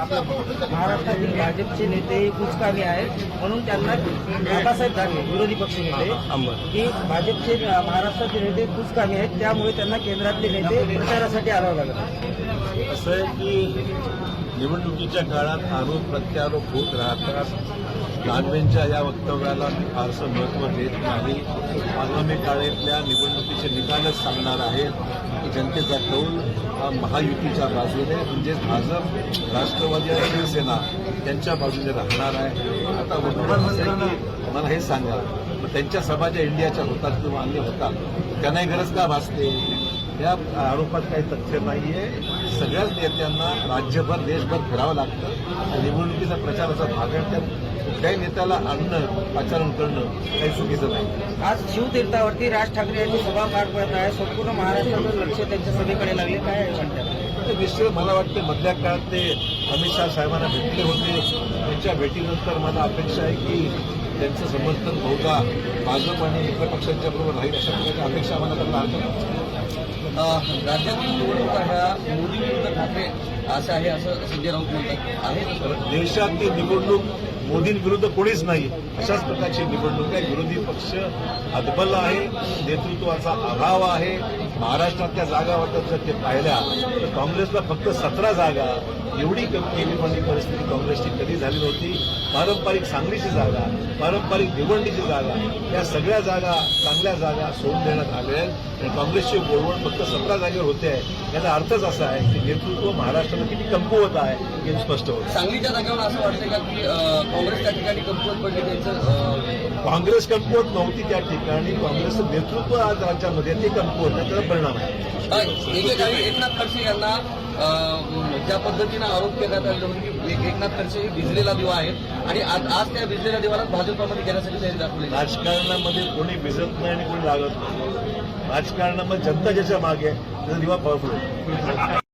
आपल्या महाराष्ट्रातील भाजपचे नेते कुचकामी आहेत. म्हणून त्यांना दादासाहेब धागे विरोधी पक्ष नेते की भाजपचे महाराष्ट्राचे नेते कुचकामी आहेत. त्यामुळे त्यांना केंद्रातले नेते प्रचारासाठी आणावं लागत असं आहे की निवडणुकीच्या काळात आरोप प्रत्यारोप होत राहतात. दानवेंच्या या वक्तव्याला मी फारसं महत्त्व देत नाही. आगामी काळातल्या निवडणुकीचे निकालच सांगणार आहेत की जनतेचा कौल हा महायुतीच्या बाजूने म्हणजेच भाजप राष्ट्रवादी आणि शिवसेना यांच्या बाजूने राहणार आहे. आता की मला हे सांगा मग त्यांच्या सभा ज्या इंडियाच्या होतात किंवा अन्य होतात त्यांनाही गरज का भासते? या आरोपात काही तथ्य नाहीये. सगळ्याच नेत्यांना राज्यभर देशभर फिरावं लागतं. निवडणुकीचा प्रचाराचा भाग आहे. त्यात कुठल्याही नेत्याला आणणं आचरण करणं काही चुकीचं नाही. आज शिवतीर्थावरती राज ठाकरे यांची सभा पार पडत आहे. संपूर्ण महाराष्ट्राचं लक्ष त्यांच्या सभेकडे लागले. काय तर निश्चित मला वाटतं मधल्या काळात ते अमित शहा साहेबांना भेटले होते. त्यांच्या भेटीनंतर मला अपेक्षा आहे की त्यांचं समर्थन बहुधा भाजप आणि मित्र पक्षांच्या बरोबर राहील अशा प्रकारची अपेक्षा आम्हाला त्यांना हरकत नाही. राज्यातील निवडणुका ह्या मोदी विरुद्ध ठाकरे असं आहे असं संजय राऊत म्हणतात आहे देशातली निवडणूक मोदींविरुद्ध कोणीच नाही. अशाच प्रकारची निवडणूक आहे. विरोधी पक्ष हतबल आहे. नेतृत्वाचा अभाव आहे. महाराष्ट्रातल्या जागा वाटत जर ते पाहिल्या तर काँग्रेसला फक्त सतरा जागा एवढी कमी पडली परिस्थिती काँग्रेसची कधी झाली नव्हती. पारंपरिक सांगलीची जागा पारंपरिक भिवंडीची जागा या सगळ्या जागा चांगल्या जागा सोडून देण्यात आल्या आहेत. आणि काँग्रेसची बोलवण फक्त सतरा जागेवर होते आहे. याचा अर्थच असा आहे की नेतृत्व महाराष्ट्राला किती कमकुवत आहे हे स्पष्ट होतं. सांगलीच्या जागेवर असं वाटतं का की काँग्रेस त्या ठिकाणी कमकुवत पडली त्यांचं काँग्रेस कमकुवत नव्हती त्या ठिकाणी. काँग्रेसचं नेतृत्व आज राज्यामध्ये ते कमकुवत आहे. त्याचा परिणाम आहे एकेकाळी एकनाथ खडसे यांना ज्या पद्धतीनं आरोप करण्यात आले होते की एक- एकनाथ खडसे हे भिजलेला दिवा आहेत. आणि आज आज त्या भिजलेल्या दिवाला भाजपमध्ये घेण्यासाठी तयारी दाखवली राजकारणामध्ये कोणी भिजत नाही आणि कोणी लागत नाही. राजकारणामध्ये जनता ज्याच्या मागे आहे त्याचा दिवा पळतो